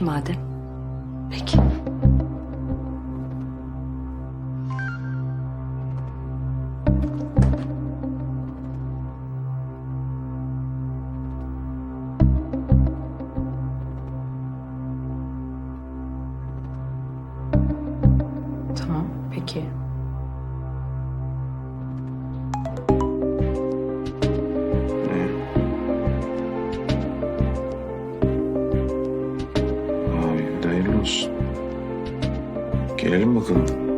Peki madem. Peki. Tamam, peki. Olsun. Gelelim bakalım.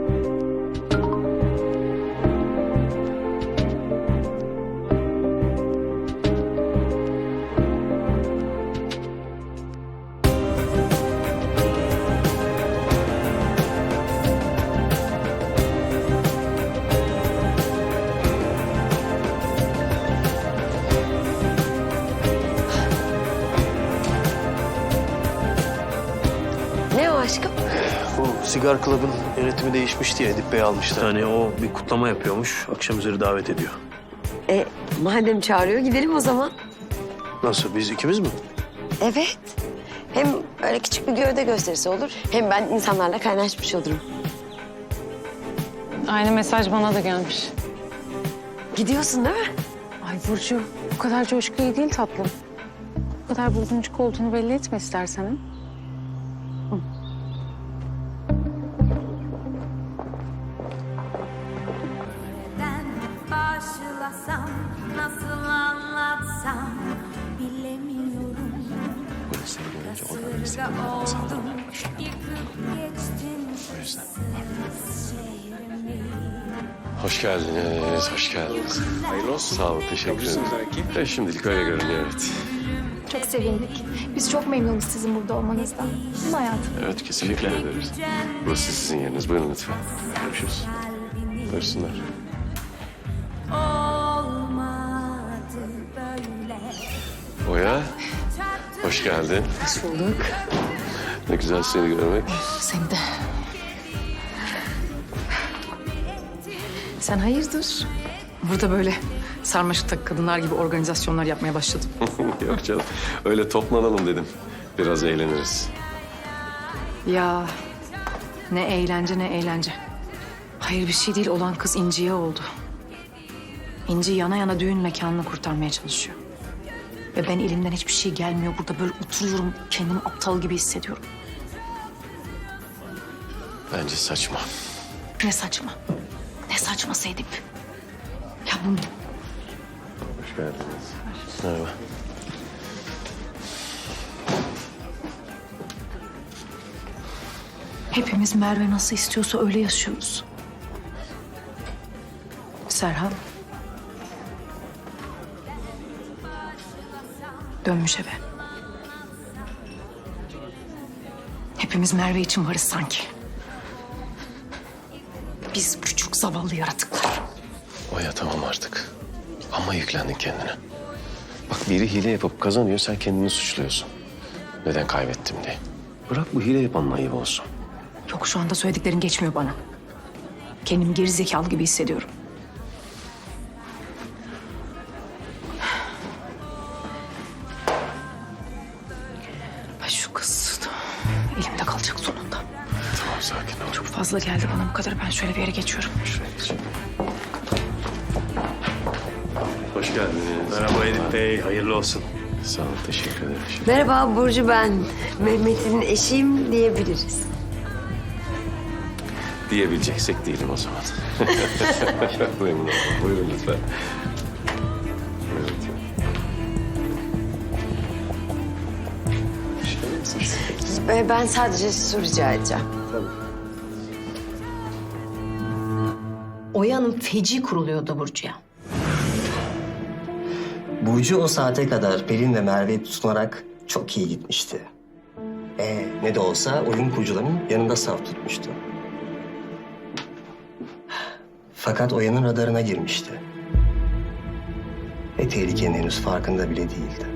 Sigar Club'ın yönetimi değişmişti ya Edip Bey almıştı. Hani o bir kutlama yapıyormuş. Akşam üzeri davet ediyor. E, madem çağırıyor gidelim o zaman. Nasıl biz ikimiz mi? Evet. Hem böyle küçük bir gövde gösterisi olur. Hem ben insanlarla kaynaşmış olurum. Aynı mesaj bana da gelmiş. Gidiyorsun değil mi? Ay Burcu bu kadar coşku iyi değil tatlım. Bu kadar bozunçuk olduğunu belli etme istersen. ha? Kasırga oldum, yıkıp geçtin şehrimi. Hoş geldiniz, hoş geldiniz. Hayırlı olsun. Sağ olun, teşekkür ederim. E, şimdilik öyle görünüyor, evet. Çok sevindik. Biz çok memnunuz sizin burada olmanızdan. Değil mi hayatım? Evet, kesinlikle ederiz. Burası sizin yeriniz. Buyurun lütfen. Görüşürüz. Buyursunlar. Hoş geldin. Hoş bulduk. Ne güzel seni görmek. Seni de. Sen hayırdır? Burada böyle sarmaşık kadınlar gibi organizasyonlar yapmaya başladım. Yok canım, öyle toplanalım dedim. Biraz eğleniriz. Ya ne eğlence ne eğlence. Hayır bir şey değil olan kız İnci'ye oldu. İnci yana yana düğün mekanını kurtarmaya çalışıyor. Ve ben elimden hiçbir şey gelmiyor. Burada böyle oturuyorum kendimi aptal gibi hissediyorum. Bence saçma. Ne saçma. Ne saçması Edip. Ya bu Hoş geldiniz. Merhaba. Hepimiz Merve nasıl istiyorsa öyle yaşıyoruz. Serhan. Dönmüş eve. Hepimiz Merve için varız sanki. Biz küçük zavallı yaratıklar. Oya tamam artık. Ama yüklendin kendine. Bak biri hile yapıp kazanıyor, sen kendini suçluyorsun. Neden kaybettim diye. Bırak bu hile yapanın ayıbı olsun. Yok şu anda söylediklerin geçmiyor bana. Kendimi geri zekalı gibi hissediyorum. Sonunda. Tamam sakin ol. Çok fazla geldi bana bu kadar. Ben şöyle bir yere geçiyorum. Şuraya geç. Hoş geldiniz. Merhaba Edip Bey, hayırlı olsun. Sağ olun, teşekkür ederim. Merhaba Burcu ben. Mehmet'in eşiyim diyebiliriz. Diyebileceksek değilim o zaman. Memnun oldum. Buyurun lütfen. Ee, Ben sadece su rica edeceğim. Oya'nın feci kuruluyordu Burcu'ya. Burcu o saate kadar Pelin ve Merve'yi tutunarak çok iyi gitmişti. Ee, ne de olsa oyun kurucularının yanında saf tutmuştu. Fakat Oya'nın radarına girmişti. Ve tehlikenin henüz farkında bile değildi.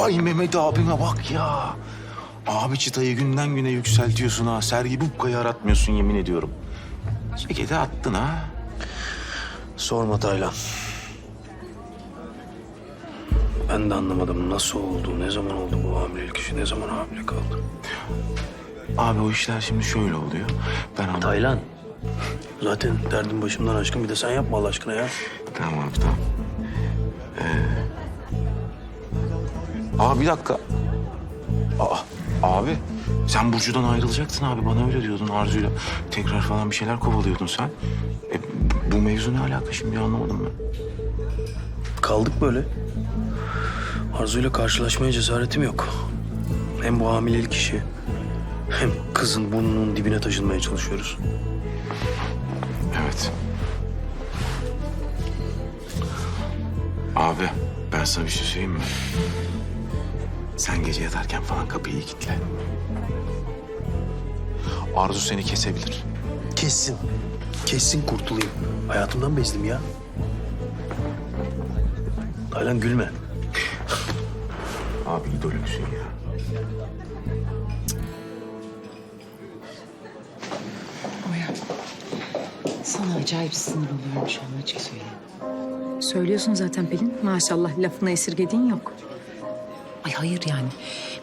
Vay Mehmet abime bak ya. Abi çıtayı günden güne yükseltiyorsun ha. Sergi bukkayı aratmıyorsun yemin ediyorum. Ceketi attın ha. Sorma Taylan. Ben de anlamadım nasıl oldu, ne zaman oldu bu hamilelik işi, ne zaman hamile kaldı. Abi o işler şimdi şöyle oluyor. Ben anladım. Taylan. Zaten derdim başımdan aşkın bir de sen yapma Allah aşkına ya. Tamam abi tamam. Ee... Aa bir dakika. Aa, abi sen Burcu'dan ayrılacaktın abi. Bana öyle diyordun Arzu'yla. Tekrar falan bir şeyler kovalıyordun sen. E, bu mevzu ne alaka şimdi anlamadım ben. Kaldık böyle. Arzu'yla karşılaşmaya cesaretim yok. Hem bu hamilelik işi hem kızın burnunun dibine taşınmaya çalışıyoruz. Evet. Abi ben sana bir şey söyleyeyim mi? Sen gece yatarken falan kapıyı iyi kilitle. Arzu seni kesebilir. Kessin. Kessin kurtulayım. Hayatımdan bezdim ya. Taylan gülme. Abi idolümsün ya. Sana acayip sinir oluyorum şu an açık söyleyeyim. Söylüyorsun zaten Pelin. Maşallah lafını esirgediğin yok. Ay hayır yani.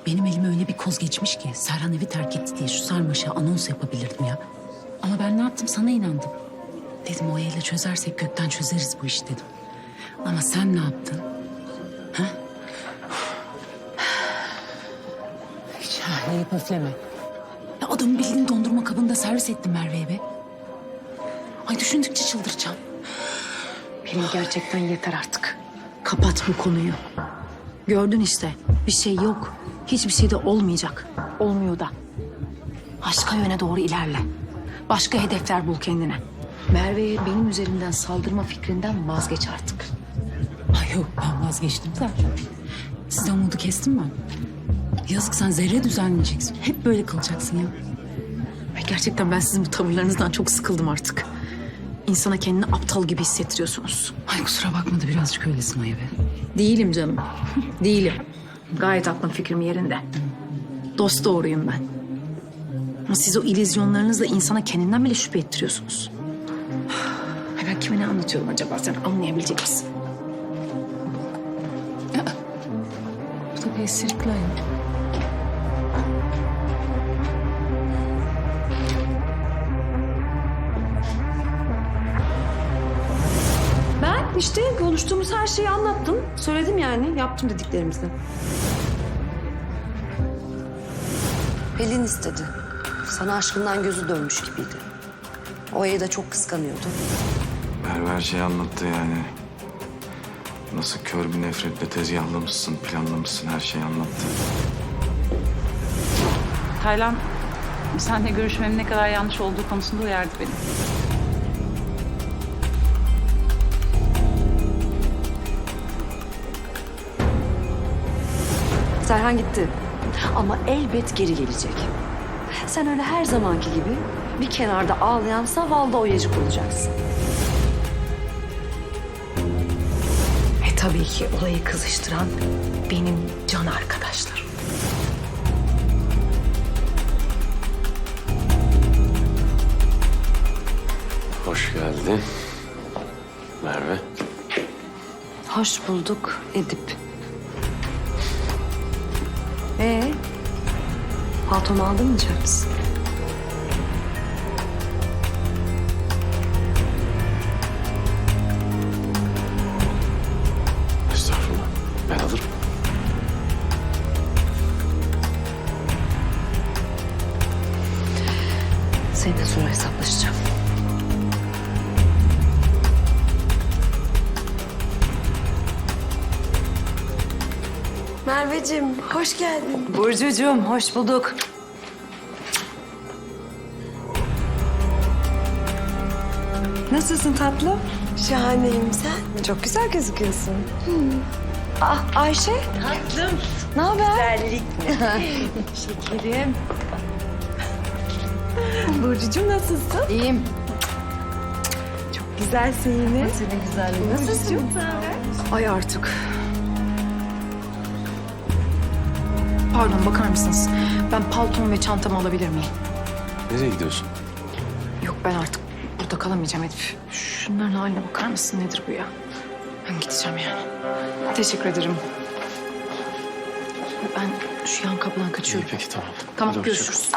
Benim elime öyle bir koz geçmiş ki Serhan evi terk etti diye şu sarmaşa anons yapabilirdim ya. Ama ben ne yaptım sana inandım. Dedim o ile çözersek gökten çözeriz bu işi dedim. Ama sen ne yaptın? Ha? Şahaneyi pöfleme. Ya adamı bildiğin dondurma kabında servis ettim Merve'ye be. Ay düşündükçe çıldıracağım. Pelin gerçekten yeter artık. Kapat bu konuyu. Gördün işte. Bir şey yok. Hiçbir şey de olmayacak. Olmuyor da. Başka yöne doğru ilerle. Başka hedefler bul kendine. Merve'ye benim üzerimden saldırma fikrinden vazgeç artık. Ay yok ben vazgeçtim zaten. Sizden umudu kestim ben. Yazık sen zerre düzenleyeceksin. Hep böyle kalacaksın ya. Ay gerçekten ben sizin bu tavırlarınızdan çok sıkıldım artık. İnsana kendini aptal gibi hissettiriyorsunuz. Ay kusura bakma da birazcık öylesin Maya be. Değilim canım. Değilim. Gayet aklım fikrim yerinde. Dost doğruyum ben. Ama siz o illüzyonlarınızla insana kendinden bile şüphe ettiriyorsunuz. Ay ben kime ne anlatıyorum acaba sen anlayabilecek misin? Bu da bir esirikli ayol. İşte konuştuğumuz her şeyi anlattım. Söyledim yani. Yaptım dediklerimizi. Pelin istedi. Sana aşkından gözü dönmüş gibiydi. Oya'yı da çok kıskanıyordu. Merve her şeyi anlattı yani. Nasıl kör bir nefretle tezgahlamışsın, planlamışsın her şeyi anlattı. Taylan seninle görüşmemin ne kadar yanlış olduğu konusunda uyardı beni. Serhan gitti. Ama elbet geri gelecek. Sen öyle her zamanki gibi bir kenarda ağlayan zavallı oyacık olacaksın. E tabii ki olayı kızıştıran benim can arkadaşlarım. Hoş geldin. Merve. Hoş bulduk Edip. Ee, paltomu aldın mı James? Estağfurullah. Ben alırım. Seninle sonra hesaplaşacağım. Merveciğim, hoş geldin. Burcucuğum, hoş bulduk. Nasılsın tatlım? Şahaneyim sen. Çok güzel gözüküyorsun. Ah Ayşe. Tatlım. Ne haber? Güzellik. Şekerim. Burcucuğum nasılsın? İyiyim. Güzelsin yine. Senin güzelliğin. Nasılsın? Ay artık. Pardon bakar mısınız? Ben paltomu ve çantamı alabilir miyim? Nereye gidiyorsun? Yok ben artık burada kalamayacağım Elif. Şunların haline bakar mısın nedir bu ya? Ben gideceğim yani. Teşekkür ederim. Ben şu yan kapıdan İyi kaçıyorum. peki tamam. Tamam Hadi görüşürüz.